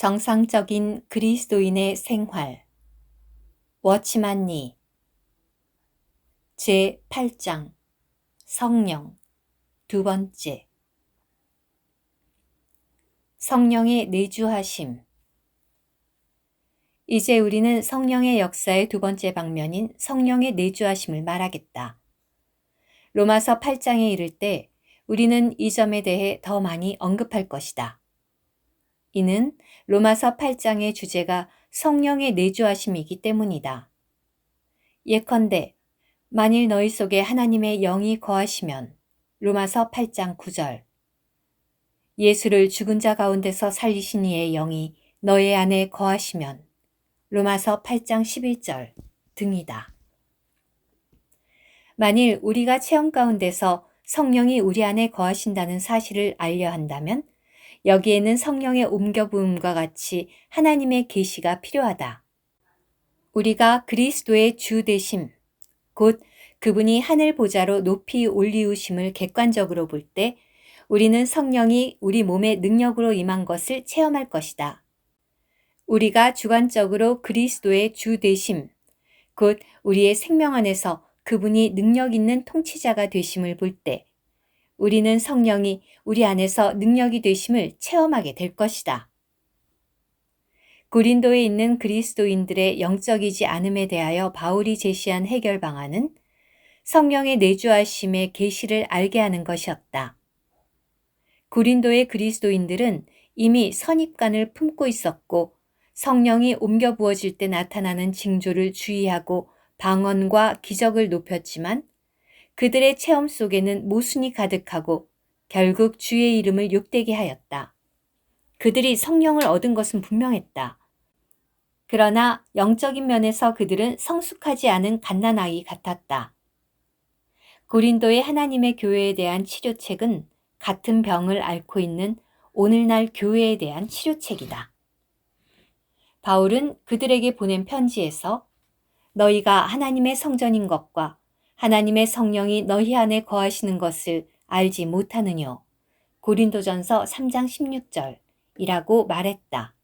정상적인 그리스도인의 생활. 워치만니. 제 8장. 성령. 두 번째. 성령의 내주하심. 이제 우리는 성령의 역사의 두 번째 방면인 성령의 내주하심을 말하겠다. 로마서 8장에 이를 때 우리는 이 점에 대해 더 많이 언급할 것이다. 이는 로마서 8장의 주제가 성령의 내주하심이기 때문이다. 예컨대 만일 너희 속에 하나님의 영이 거하시면 로마서 8장 9절 예수를 죽은 자 가운데서 살리신 이의 영이 너의 안에 거하시면 로마서 8장 11절 등이다. 만일 우리가 체험 가운데서 성령이 우리 안에 거하신다는 사실을 알려 한다면 여기에는 성령의 옮겨 부음과 같이 하나님의 계시가 필요하다. 우리가 그리스도의 주 되심, 곧 그분이 하늘 보좌로 높이 올리우심을 객관적으로 볼 때 우리는 성령이 우리 몸의 능력으로 임한 것을 체험할 것이다. 우리가 주관적으로 그리스도의 주 되심, 곧 우리의 생명 안에서 그분이 능력 있는 통치자가 되심을 볼 때 우리는 성령이 우리 안에서 능력이 되심을 체험하게 될 것이다. 고린도에 있는 그리스도인들의 영적이지 않음에 대하여 바울이 제시한 해결 방안은 성령의 내주하심의 계시를 알게 하는 것이었다. 고린도의 그리스도인들은 이미 선입관을 품고 있었고 성령이 옮겨 부어질 때 나타나는 징조를 주의하고 방언과 기적을 높였지만 그들의 체험 속에는 모순이 가득하고 결국 주의 이름을 욕되게 하였다. 그들이 성령을 얻은 것은 분명했다. 그러나 영적인 면에서 그들은 성숙하지 않은 갓난아이 같았다. 고린도의 하나님의 교회에 대한 치료책은 같은 병을 앓고 있는 오늘날 교회에 대한 치료책이다. 바울은 그들에게 보낸 편지에서 너희가 하나님의 성전인 것과 하나님의 성령이 너희 안에 거하시는 것을 알지 못하느뇨. 고린도전서 3장 16절이라고 말했다.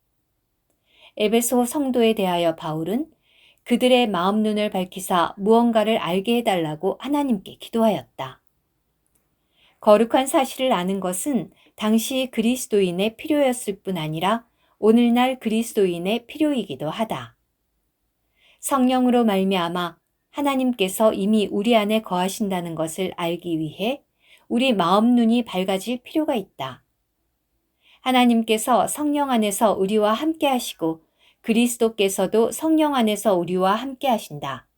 에베소 성도에 대하여 바울은 그들의 마음 눈을 밝히사 무언가를 알게 해달라고 하나님께 기도하였다. 거룩한 사실을 아는 것은 당시 그리스도인의 필요였을 뿐 아니라 오늘날 그리스도인의 필요이기도 하다. 성령으로 말미암아 하나님께서 이미 우리 안에 거하신다는 것을 알기 위해 우리 마음 눈이 밝아질 필요가 있다. 하나님께서 성령 안에서 우리와 함께 하시고 그리스도께서도 성령 안에서 우리와 함께 하신다.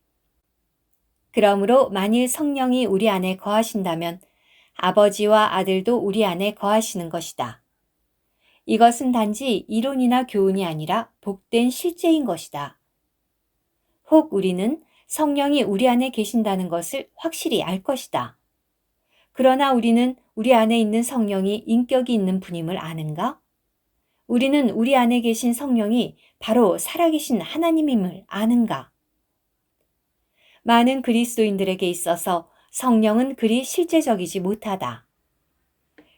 그러므로 만일 성령이 우리 안에 거하신다면 아버지와 아들도 우리 안에 거하시는 것이다. 이것은 단지 이론이나 교훈이 아니라 복된 실제인 것이다. 혹 우리는 성령이 우리 안에 계신다는 것을 확실히 알 것이다. 그러나 우리는 우리 안에 있는 성령이 인격이 있는 분임을 아는가? 우리는 우리 안에 계신 성령이 바로 살아계신 하나님임을 아는가? 많은 그리스도인들에게 있어서 성령은 그리 실제적이지 못하다.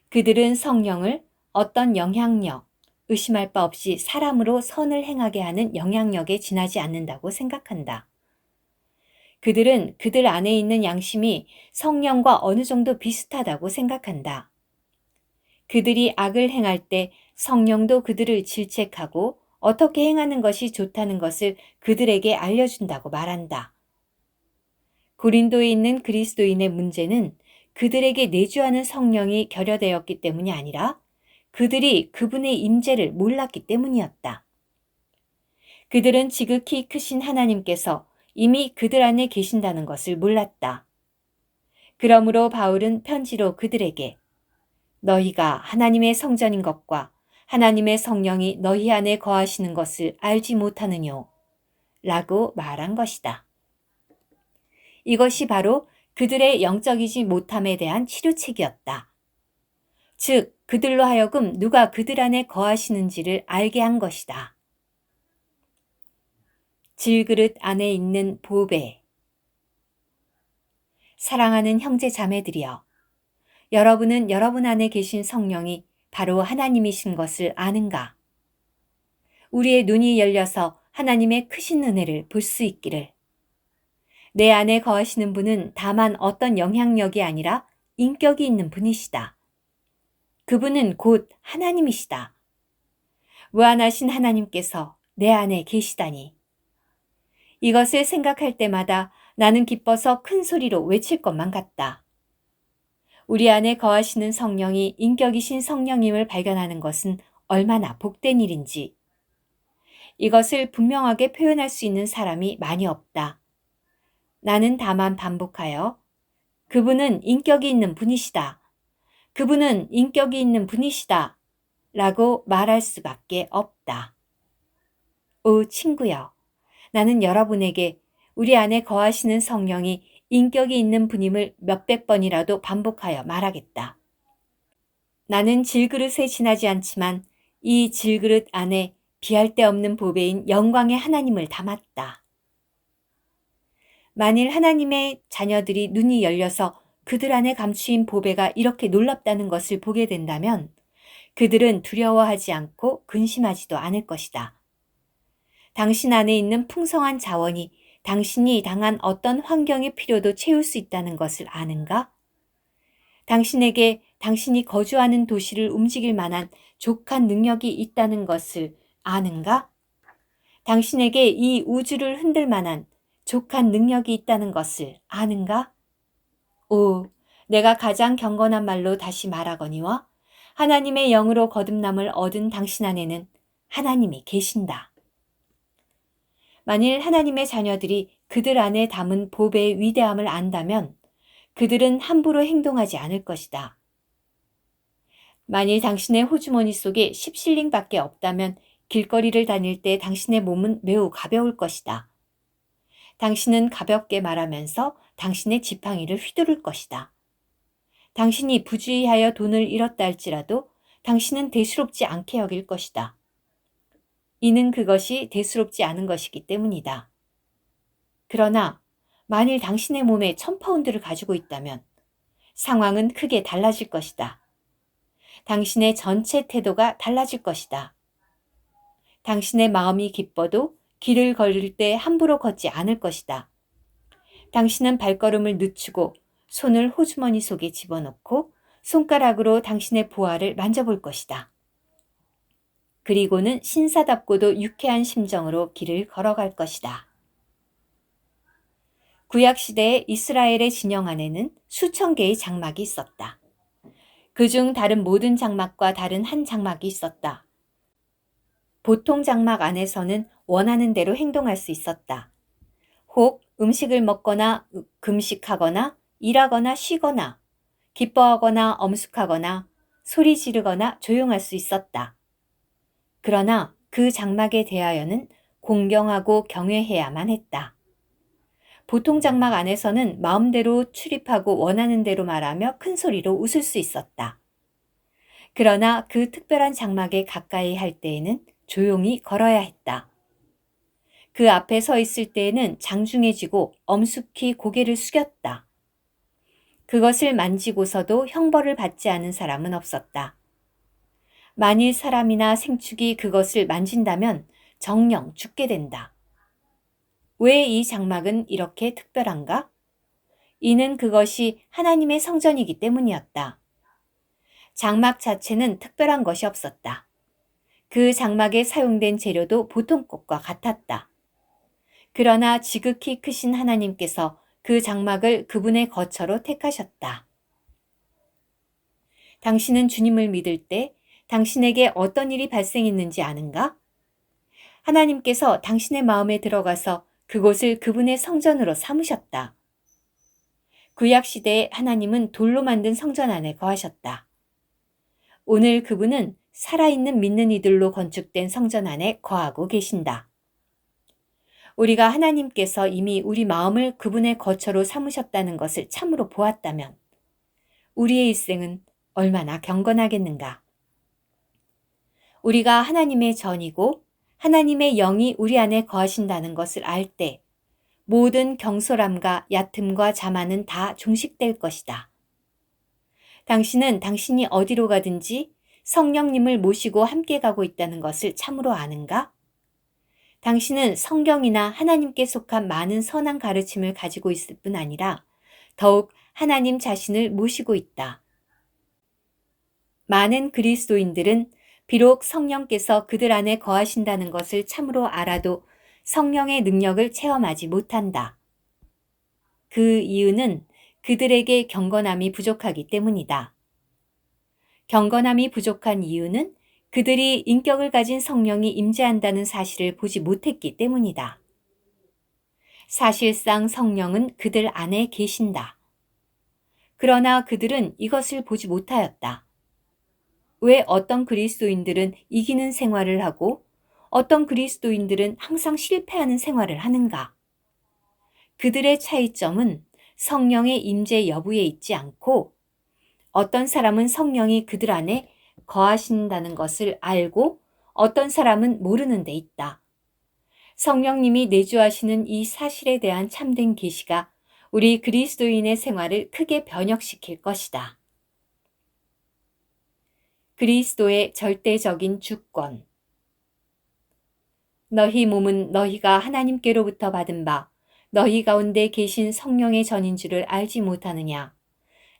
그들은 성령을 어떤 영향력, 의심할 바 없이 사람으로 선을 행하게 하는 영향력에 지나지 않는다고 생각한다. 그들은 그들 안에 있는 양심이 성령과 어느 정도 비슷하다고 생각한다. 그들이 악을 행할 때 성령도 그들을 질책하고 어떻게 행하는 것이 좋다는 것을 그들에게 알려준다고 말한다. 고린도에 있는 그리스도인의 문제는 그들에게 내주하는 성령이 결여되었기 때문이 아니라 그들이 그분의 임재를 몰랐기 때문이었다. 그들은 지극히 크신 하나님께서 이미 그들 안에 계신다는 것을 몰랐다. 그러므로 바울은 편지로 그들에게 너희가 하나님의 성전인 것과 하나님의 성령이 너희 안에 거하시는 것을 알지 못하느뇨. 라고 말한 것이다. 이것이 바로 그들의 영적이지 못함에 대한 치료책이었다. 즉, 그들로 하여금 누가 그들 안에 거하시는지를 알게 한 것이다. 질그릇 안에 있는 보배. 사랑하는 형제 자매들이여. 여러분은 여러분 안에 계신 성령이 바로 하나님이신 것을 아는가? 우리의 눈이 열려서 하나님의 크신 은혜를 볼 수 있기를. 내 안에 거하시는 분은 다만 어떤 영향력이 아니라 인격이 있는 분이시다. 그분은 곧 하나님이시다. 무한하신 하나님께서 내 안에 계시다니. 이것을 생각할 때마다 나는 기뻐서 큰 소리로 외칠 것만 같다. 우리 안에 거하시는 성령이 인격이신 성령임을 발견하는 것은 얼마나 복된 일인지. 이것을 분명하게 표현할 수 있는 사람이 많이 없다. 나는 다만 반복하여 그분은 인격이 있는 분이시다. 그분은 인격이 있는 분이시다. 라고 말할 수밖에 없다. 오 친구여, 나는 여러분에게 우리 안에 거하시는 성령이 인격이 있는 분임을 몇백 번이라도 반복하여 말하겠다. 나는 질그릇에 지나지 않지만 이 질그릇 안에 비할 데 없는 보배인 영광의 하나님을 담았다. 만일 하나님의 자녀들이 눈이 열려서 그들 안에 감추인 보배가 이렇게 놀랍다는 것을 보게 된다면 그들은 두려워하지 않고 근심하지도 않을 것이다. 당신 안에 있는 풍성한 자원이 당신이 당한 어떤 환경의 필요도 채울 수 있다는 것을 아는가? 당신에게 당신이 거주하는 도시를 움직일 만한 족한 능력이 있다는 것을 아는가? 당신에게 이 우주를 흔들 만한 족한 능력이 있다는 것을 아는가? 오, 내가 가장 경건한 말로 다시 말하거니와 하나님의 영으로 거듭남을 얻은 당신 안에는 하나님이 계신다. 만일 하나님의 자녀들이 그들 안에 담은 보배의 위대함을 안다면 그들은 함부로 행동하지 않을 것이다. 만일 당신의 호주머니 속에 10실링 밖에 없다면 길거리를 다닐 때 당신의 몸은 매우 가벼울 것이다. 당신은 가볍게 말하면서 당신의 지팡이를 휘두를 것이다. 당신이 부주의하여 돈을 잃었다 할지라도 당신은 대수롭지 않게 여길 것이다. 이는 그것이 대수롭지 않은 것이기 때문이다. 그러나 만일 당신의 몸에 천파운드를 가지고 있다면 상황은 크게 달라질 것이다. 당신의 전체 태도가 달라질 것이다. 당신의 마음이 기뻐도 길을 걸을 때 함부로 걷지 않을 것이다. 당신은 발걸음을 늦추고 손을 호주머니 속에 집어넣고 손가락으로 당신의 보아를 만져볼 것이다. 그리고는 신사답고도 유쾌한 심정으로 길을 걸어갈 것이다. 구약시대의 이스라엘의 진영 안에는 수천 개의 장막이 있었다. 그중 다른 모든 장막과 다른 한 장막이 있었다. 보통 장막 안에서는 원하는 대로 행동할 수 있었다. 혹 음식을 먹거나 금식하거나 일하거나 쉬거나 기뻐하거나 엄숙하거나 소리 지르거나 조용할 수 있었다. 그러나 그 장막에 대하여는 공경하고 경외해야만 했다. 보통 장막 안에서는 마음대로 출입하고 원하는 대로 말하며 큰 소리로 웃을 수 있었다. 그러나 그 특별한 장막에 가까이 할 때에는 조용히 걸어야 했다. 그 앞에 서 있을 때에는 장중해지고 엄숙히 고개를 숙였다. 그것을 만지고서도 형벌을 받지 않은 사람은 없었다. 만일 사람이나 생축이 그것을 만진다면 정령 죽게 된다. 왜 이 장막은 이렇게 특별한가? 이는 그것이 하나님의 성전이기 때문이었다. 장막 자체는 특별한 것이 없었다. 그 장막에 사용된 재료도 보통 것과 같았다. 그러나 지극히 크신 하나님께서 그 장막을 그분의 거처로 택하셨다. 당신은 주님을 믿을 때 당신에게 어떤 일이 발생했는지 아는가? 하나님께서 당신의 마음에 들어가서 그곳을 그분의 성전으로 삼으셨다. 구약시대에 하나님은 돌로 만든 성전 안에 거하셨다. 오늘 그분은 살아있는 믿는 이들로 건축된 성전 안에 거하고 계신다. 우리가 하나님께서 이미 우리 마음을 그분의 거처로 삼으셨다는 것을 참으로 보았다면 우리의 일생은 얼마나 경건하겠는가. 우리가 하나님의 전이고 하나님의 영이 우리 안에 거하신다는 것을 알 때 모든 경솔함과 얕음과 자만은 다 종식될 것이다. 당신은 당신이 어디로 가든지 성령님을 모시고 함께 가고 있다는 것을 참으로 아는가? 당신은 성경이나 하나님께 속한 많은 선한 가르침을 가지고 있을 뿐 아니라 더욱 하나님 자신을 모시고 있다. 많은 그리스도인들은 비록 성령께서 그들 안에 거하신다는 것을 참으로 알아도 성령의 능력을 체험하지 못한다. 그 이유는 그들에게 경건함이 부족하기 때문이다. 경건함이 부족한 이유는 그들이 인격을 가진 성령이 임재한다는 사실을 보지 못했기 때문이다. 사실상 성령은 그들 안에 계신다. 그러나 그들은 이것을 보지 못하였다. 왜 어떤 그리스도인들은 이기는 생활을 하고 어떤 그리스도인들은 항상 실패하는 생활을 하는가? 그들의 차이점은 성령의 임재 여부에 있지 않고 어떤 사람은 성령이 그들 안에 거하신다는 것을 알고 어떤 사람은 모르는 데 있다. 성령님이 내주하시는 이 사실에 대한 참된 계시가 우리 그리스도인의 생활을 크게 변혁시킬 것이다. 그리스도의 절대적인 주권 너희 몸은 너희가 하나님께로부터 받은 바 너희 가운데 계신 성령의 전인 줄을 알지 못하느냐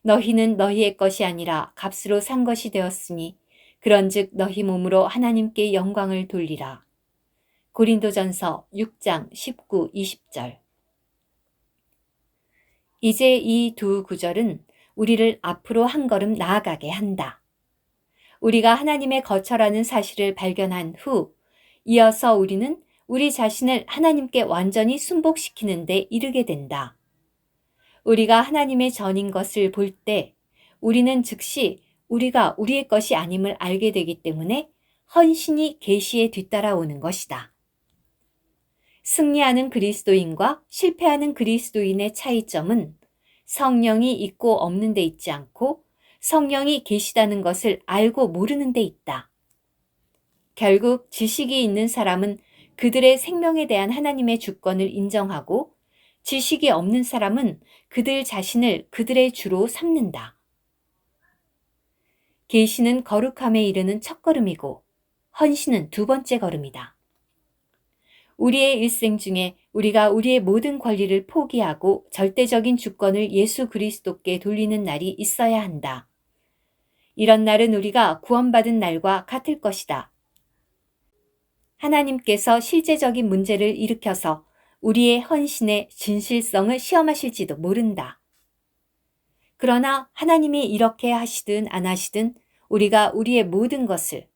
너희는 너희의 것이 아니라 값으로 산 것이 되었으니 그런즉 너희 몸으로 하나님께 영광을 돌리라. 고린도전서 6장 19, 20절. 이제 이 두 구절은 우리를 앞으로 한 걸음 나아가게 한다. 우리가 하나님의 거처라는 사실을 발견한 후 이어서 우리는 우리 자신을 하나님께 완전히 순복시키는 데 이르게 된다. 우리가 하나님의 전인 것을 볼 때 우리는 즉시 우리가 우리의 것이 아님을 알게 되기 때문에 헌신이 계시에 뒤따라오는 것이다. 승리하는 그리스도인과 실패하는 그리스도인의 차이점은 성령이 있고 없는 데 있지 않고 성령이 계시다는 것을 알고 모르는 데 있다. 결국 지식이 있는 사람은 그들의 생명에 대한 하나님의 주권을 인정하고 지식이 없는 사람은 그들 자신을 그들의 주로 삼는다. 계시는 거룩함에 이르는 첫 걸음이고 헌신은 두 번째 걸음이다. 우리의 일생 중에 우리가 우리의 모든 권리를 포기하고 절대적인 주권을 예수 그리스도께 돌리는 날이 있어야 한다. 이런 날은 우리가 구원받은 날과 같을 것이다. 하나님께서 실제적인 문제를 일으켜서 우리의 헌신의 진실성을 시험하실지도 모른다. 그러나 하나님이 이렇게 하시든 안 하시든 우리가 우리의 모든 것을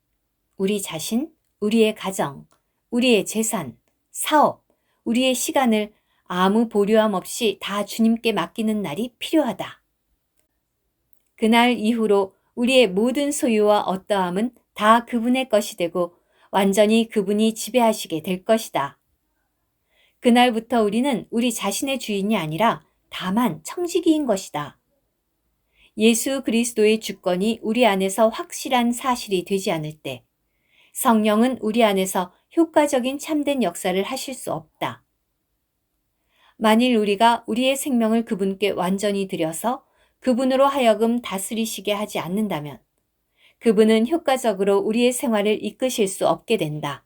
우리 자신, 우리의 가정, 우리의 재산, 사업, 우리의 시간을 아무 보류함 없이 다 주님께 맡기는 날이 필요하다. 그날 이후로 우리의 모든 소유와 어떠함은 다 그분의 것이 되고 완전히 그분이 지배하시게 될 것이다. 그날부터 우리는 우리 자신의 주인이 아니라 다만 청지기인 것이다. 예수 그리스도의 주권이 우리 안에서 확실한 사실이 되지 않을 때 성령은 우리 안에서 효과적인 참된 역사를 하실 수 없다. 만일 우리가 우리의 생명을 그분께 완전히 들여서 그분으로 하여금 다스리시게 하지 않는다면 그분은 효과적으로 우리의 생활을 이끄실 수 없게 된다.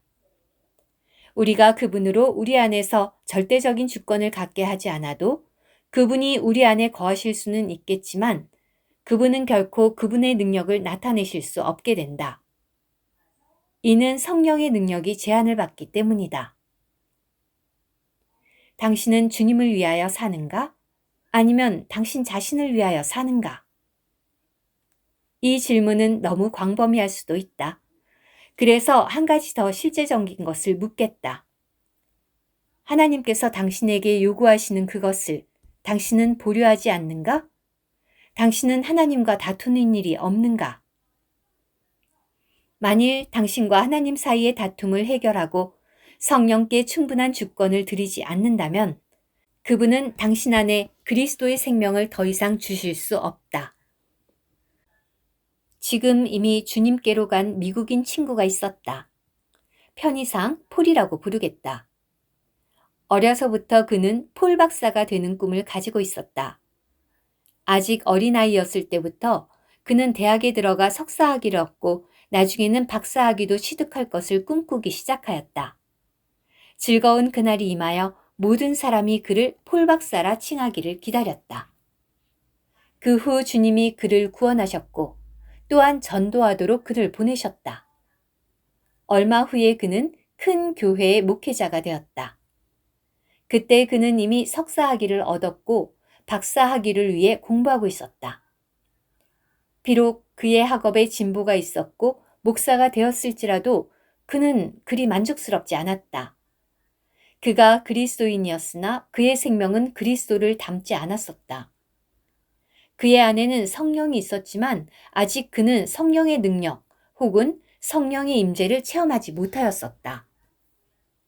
우리가 그분으로 우리 안에서 절대적인 주권을 갖게 하지 않아도 그분이 우리 안에 거하실 수는 있겠지만 그분은 결코 그분의 능력을 나타내실 수 없게 된다. 이는 성령의 능력이 제한을 받기 때문이다. 당신은 주님을 위하여 사는가? 아니면 당신 자신을 위하여 사는가? 이 질문은 너무 광범위할 수도 있다. 그래서 한 가지 더 실제적인 것을 묻겠다. 하나님께서 당신에게 요구하시는 그것을 당신은 보류하지 않는가? 당신은 하나님과 다투는 일이 없는가? 만일 당신과 하나님 사이의 다툼을 해결하고 성령께 충분한 주권을 드리지 않는다면 그분은 당신 안에 그리스도의 생명을 더 이상 주실 수 없다. 지금 이미 주님께로 간 미국인 친구가 있었다. 편의상 폴이라고 부르겠다. 어려서부터 그는 폴 박사가 되는 꿈을 가지고 있었다. 아직 어린아이였을 때부터 그는 대학에 들어가 석사학위를 얻고 나중에는 박사학위도 취득할 것을 꿈꾸기 시작하였다. 즐거운 그날이 임하여 모든 사람이 그를 폴박사라 칭하기를 기다렸다. 그 후 주님이 그를 구원하셨고 또한 전도하도록 그를 보내셨다. 얼마 후에 그는 큰 교회의 목회자가 되었다. 그때 그는 이미 석사학위를 얻었고 박사학위를 위해 공부하고 있었다. 비록 그의 학업에 진보가 있었고 목사가 되었을지라도 그는 그리 만족스럽지 않았다. 그가 그리스도인이었으나 그의 생명은 그리스도를 닮지 않았었다. 그의 안에는 성령이 있었지만 아직 그는 성령의 능력 혹은 성령의 임재를 체험하지 못하였었다.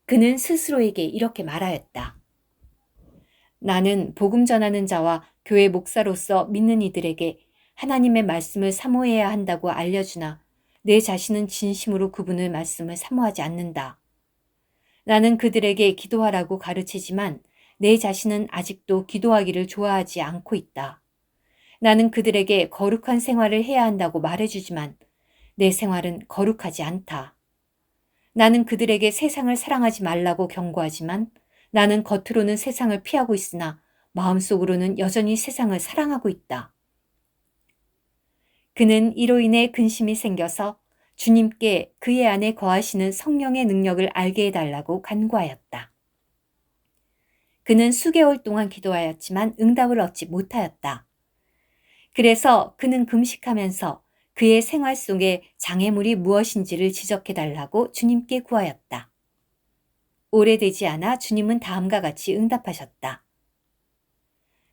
그는 스스로에게 이렇게 말하였다. 나는 복음 전하는 자와 교회 목사로서 믿는 이들에게 하나님의 말씀을 사모해야 한다고 알려주나 내 자신은 진심으로 그분의 말씀을 사모하지 않는다. 나는 그들에게 기도하라고 가르치지만 내 자신은 아직도 기도하기를 좋아하지 않고 있다. 나는 그들에게 거룩한 생활을 해야 한다고 말해주지만 내 생활은 거룩하지 않다. 나는 그들에게 세상을 사랑하지 말라고 경고하지만 나는 겉으로는 세상을 피하고 있으나 마음속으로는 여전히 세상을 사랑하고 있다. 그는 이로 인해 근심이 생겨서 주님께 그의 안에 거하시는 성령의 능력을 알게 해달라고 간구하였다. 그는 수개월 동안 기도하였지만 응답을 얻지 못하였다. 그래서 그는 금식하면서 그의 생활 속에 장애물이 무엇인지를 지적해 달라고 주님께 구하였다. 오래되지 않아 주님은 다음과 같이 응답하셨다.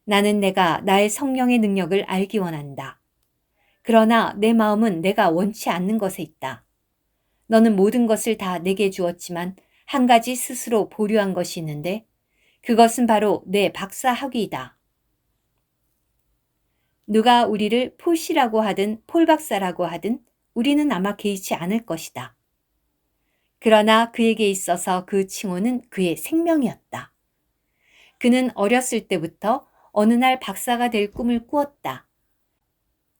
나는 내가 나의 성령의 능력을 알기 원한다. 그러나 내 마음은 내가 원치 않는 것에 있다. 너는 모든 것을 다 내게 주었지만 한 가지 스스로 보류한 것이 있는데 그것은 바로 내 박사 학위이다. 누가 우리를 폴씨라고 하든 폴박사라고 하든 우리는 아마 개의치 않을 것이다. 그러나 그에게 있어서 그 칭호는 그의 생명이었다. 그는 어렸을 때부터 어느 날 박사가 될 꿈을 꾸었다.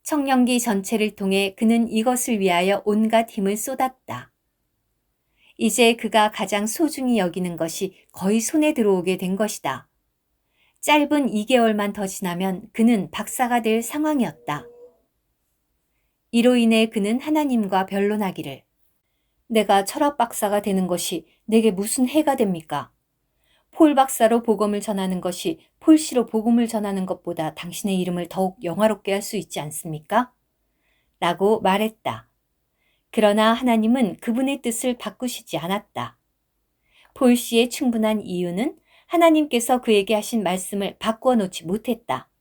청년기 전체를 통해 그는 이것을 위하여 온갖 힘을 쏟았다. 이제 그가 가장 소중히 여기는 것이 거의 손에 들어오게 된 것이다. 짧은 2개월만 더 지나면 그는 박사가 될 상황이었다. 이로 인해 그는 하나님과 변론하기를 내가 철학 박사가 되는 것이 내게 무슨 해가 됩니까? 폴 박사로 복음을 전하는 것이 폴씨로 복음을 전하는 것보다 당신의 이름을 더욱 영화롭게 할 수 있지 않습니까? 라고 말했다. 그러나 하나님은 그분의 뜻을 바꾸시지 않았다. 폴씨의 충분한 이유는 하나님께서 그에게 하신 말씀을 바꾸어 놓지 못했다.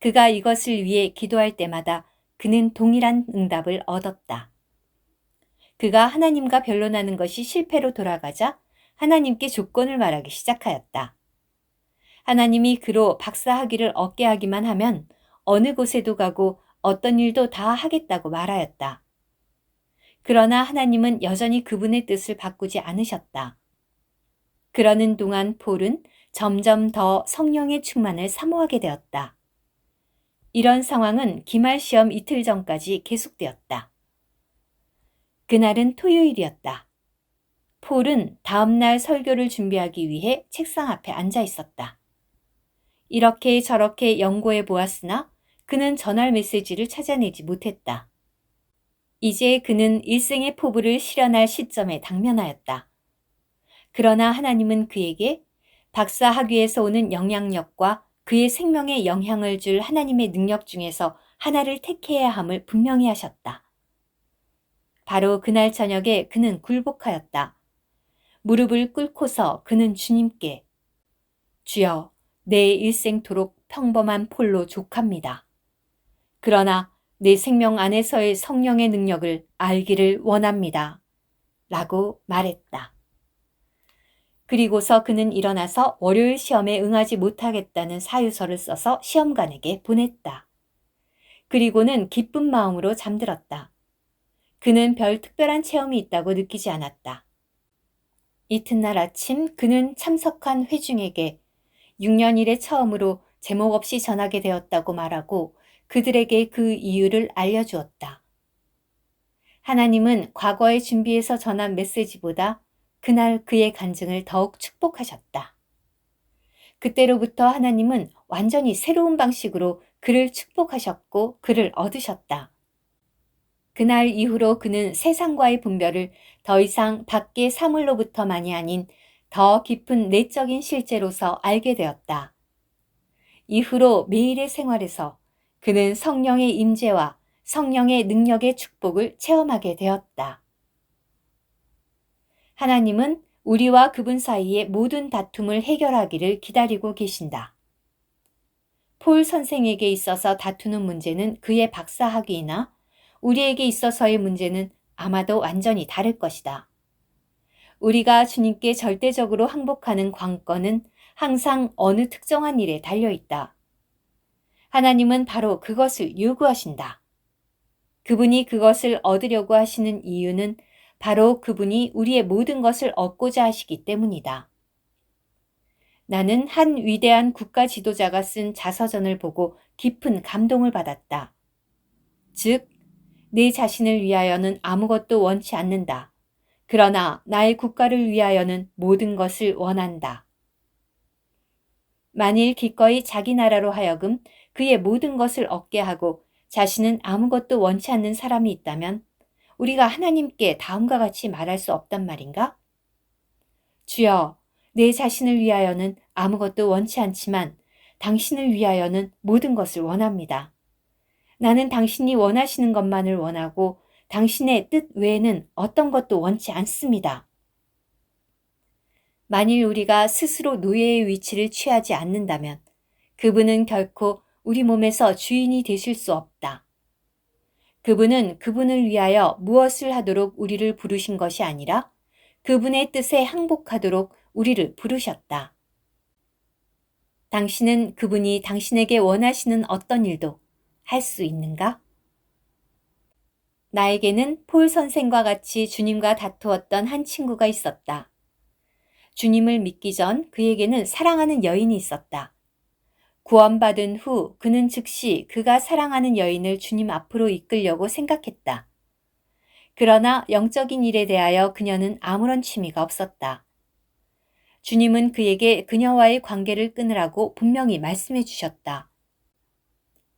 그가 이것을 위해 기도할 때마다 그는 동일한 응답을 얻었다. 그가 하나님과 변론하는 것이 실패로 돌아가자 하나님께 조건을 말하기 시작하였다. 하나님이 그로 박사 학위를 얻게 하기만 하면 어느 곳에도 가고 어떤 일도 다 하겠다고 말하였다. 그러나 하나님은 여전히 그분의 뜻을 바꾸지 않으셨다. 그러는 동안 폴은 점점 더 성령의 충만을 사모하게 되었다. 이런 상황은 기말 시험 이틀 전까지 계속되었다. 그날은 토요일이었다. 폴은 다음날 설교를 준비하기 위해 책상 앞에 앉아 있었다. 이렇게 저렇게 연구해 보았으나 그는 전할 메시지를 찾아내지 못했다. 이제 그는 일생의 포부를 실현할 시점에 당면하였다. 그러나 하나님은 그에게 박사 학위에서 오는 영향력과 그의 생명에 영향을 줄 하나님의 능력 중에서 하나를 택해야 함을 분명히 하셨다. 바로 그날 저녁에 그는 굴복하였다. 무릎을 꿇고서 그는 주님께 주여 내 일생토록 평범한 폴로 족합니다. 그러나 내 생명 안에서의 성령의 능력을 알기를 원합니다. 라고 말했다. 그리고서 그는 일어나서 월요일 시험에 응하지 못하겠다는 사유서를 써서 시험관에게 보냈다. 그리고는 기쁜 마음으로 잠들었다. 그는 별 특별한 체험이 있다고 느끼지 않았다. 이튿날 아침 그는 참석한 회중에게 6년 일에 처음으로 제목 없이 전하게 되었다고 말하고 그들에게 그 이유를 알려주었다. 하나님은 과거에 준비해서 전한 메시지보다 그날 그의 간증을 더욱 축복하셨다. 그때로부터 하나님은 완전히 새로운 방식으로 그를 축복하셨고 그를 얻으셨다. 그날 이후로 그는 세상과의 분별을 더 이상 밖의 사물로부터만이 아닌 더 깊은 내적인 실제로서 알게 되었다. 이후로 매일의 생활에서 그는 성령의 임재와 성령의 능력의 축복을 체험하게 되었다. 하나님은 우리와 그분 사이의 모든 다툼을 해결하기를 기다리고 계신다. 폴 선생에게 있어서 다투는 문제는 그의 박사학위나 우리에게 있어서의 문제는 아마도 완전히 다를 것이다. 우리가 주님께 절대적으로 항복하는 관건은 항상 어느 특정한 일에 달려 있다. 하나님은 바로 그것을 요구하신다. 그분이 그것을 얻으려고 하시는 이유는 바로 그분이 우리의 모든 것을 얻고자 하시기 때문이다. 나는 한 위대한 국가 지도자가 쓴 자서전을 보고 깊은 감동을 받았다. 즉, 내 자신을 위하여는 아무것도 원치 않는다. 그러나 나의 국가를 위하여는 모든 것을 원한다. 만일 기꺼이 자기 나라로 하여금 그의 모든 것을 얻게 하고 자신은 아무것도 원치 않는 사람이 있다면 우리가 하나님께 다음과 같이 말할 수 없단 말인가? 주여, 내 자신을 위하여는 아무것도 원치 않지만 당신을 위하여는 모든 것을 원합니다. 나는 당신이 원하시는 것만을 원하고 당신의 뜻 외에는 어떤 것도 원치 않습니다. 만일 우리가 스스로 노예의 위치를 취하지 않는다면 그분은 결코 우리 몸에서 주인이 되실 수 없다. 그분은 그분을 위하여 무엇을 하도록 우리를 부르신 것이 아니라 그분의 뜻에 항복하도록 우리를 부르셨다. 당신은 그분이 당신에게 원하시는 어떤 일도 할 수 있는가? 나에게는 폴 선생과 같이 주님과 다투었던 한 친구가 있었다. 주님을 믿기 전 그에게는 사랑하는 여인이 있었다. 구원받은 후 그는 즉시 그가 사랑하는 여인을 주님 앞으로 이끌려고 생각했다. 그러나 영적인 일에 대하여 그녀는 아무런 취미가 없었다. 주님은 그에게 그녀와의 관계를 끊으라고 분명히 말씀해 주셨다.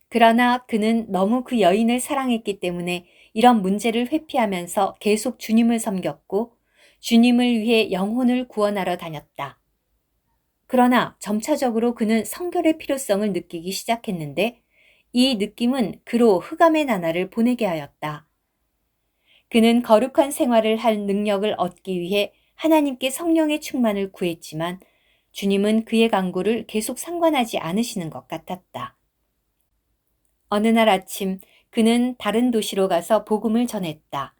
그러나 그는 너무 그 여인을 사랑했기 때문에 이런 문제를 회피하면서 계속 주님을 섬겼고 주님을 위해 영혼을 구원하러 다녔다. 그러나 점차적으로 그는 성결의 필요성을 느끼기 시작했는데 이 느낌은 그로 흑암의 나날을 보내게 하였다. 그는 거룩한 생활을 할 능력을 얻기 위해 하나님께 성령의 충만을 구했지만 주님은 그의 강구를 계속 상관하지 않으시는 것 같았다. 어느 날 아침 그는 다른 도시로 가서 복음을 전했다.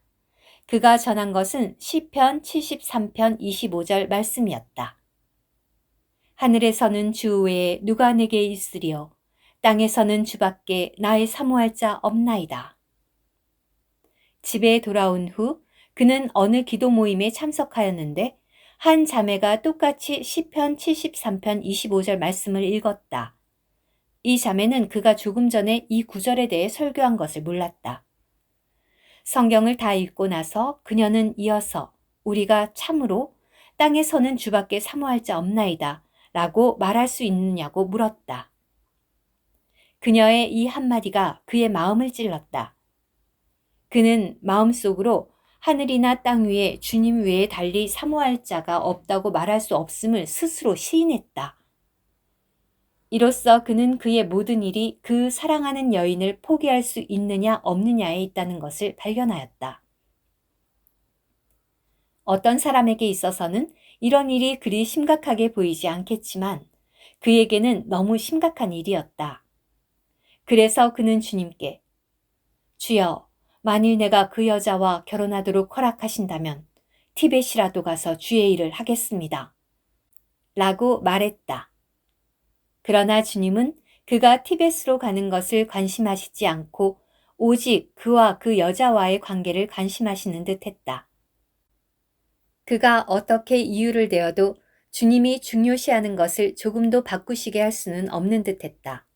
그가 전한 것은 시편 73편 25절 말씀이었다. 하늘에서는 주 외에 누가 내게 있으리요 땅에서는 주밖에 나의 사모할 자 없나이다. 집에 돌아온 후 그는 어느 기도 모임에 참석하였는데 한 자매가 똑같이 시편 73편 25절 말씀을 읽었다. 이 자매는 그가 조금 전에 이 구절에 대해 설교한 것을 몰랐다. 성경을 다 읽고 나서 그녀는 이어서 우리가 참으로 땅에 서는 주밖에 사모할 자 없나이다 라고 말할 수 있느냐고 물었다. 그녀의 이 한마디가 그의 마음을 찔렀다. 그는 마음속으로 하늘이나 땅 위에 주님 외에 달리 사모할 자가 없다고 말할 수 없음을 스스로 시인했다. 이로써 그는 그의 모든 일이 그 사랑하는 여인을 포기할 수 있느냐 없느냐에 있다는 것을 발견하였다. 어떤 사람에게 있어서는 이런 일이 그리 심각하게 보이지 않겠지만 그에게는 너무 심각한 일이었다. 그래서 그는 주님께 주여 만일 내가 그 여자와 결혼하도록 허락하신다면 티벳이라도 가서 주의 일을 하겠습니다. 라고 말했다. 그러나 주님은 그가 티벳으로 가는 것을 관심하시지 않고 오직 그와 그 여자와의 관계를 관심하시는 듯 했다. 그가 어떻게 이유를 대어도 주님이 중요시하는 것을 조금도 바꾸시게 할 수는 없는 듯 했다.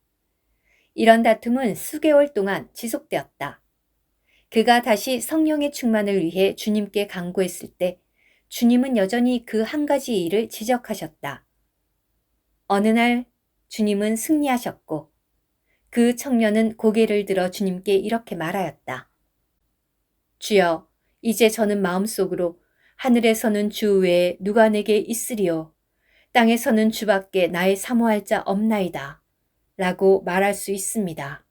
이런 다툼은 수개월 동안 지속되었다. 그가 다시 성령의 충만을 위해 주님께 간구했을 때 주님은 여전히 그 한 가지 일을 지적하셨다. 어느 날 주님은 승리하셨고 그 청년은 고개를 들어 주님께 이렇게 말하였다. 주여, 이제 저는 마음속으로 하늘에서는 주 외에 누가 내게 있으리요. 땅에서는 주밖에 나의 사모할 자 없나이다. 라고 말할 수 있습니다.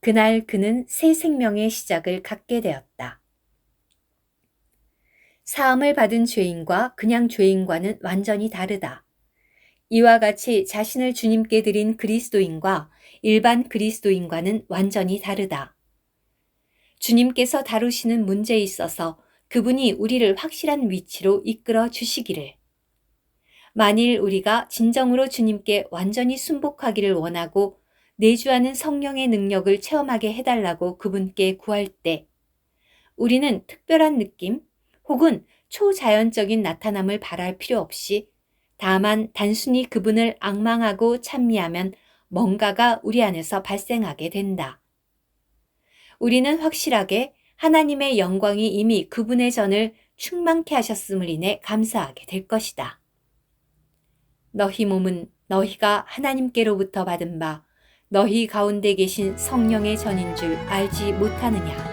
그날 그는 새 생명의 시작을 갖게 되었다. 사함을 받은 죄인과 그냥 죄인과는 완전히 다르다. 이와 같이 자신을 주님께 드린 그리스도인과 일반 그리스도인과는 완전히 다르다. 주님께서 다루시는 문제에 있어서 그분이 우리를 확실한 위치로 이끌어 주시기를. 만일 우리가 진정으로 주님께 완전히 순복하기를 원하고 내주하는 성령의 능력을 체험하게 해달라고 그분께 구할 때 우리는 특별한 느낌 혹은 초자연적인 나타남을 바랄 필요 없이 다만 단순히 그분을 악망하고 찬미하면 뭔가가 우리 안에서 발생하게 된다. 우리는 확실하게 하나님의 영광이 이미 그분의 전을 충만케 하셨음을 인해 감사하게 될 것이다. 너희 몸은 너희가 하나님께로부터 받은 바 너희 가운데 계신 성령의 전인 줄 알지 못하느냐.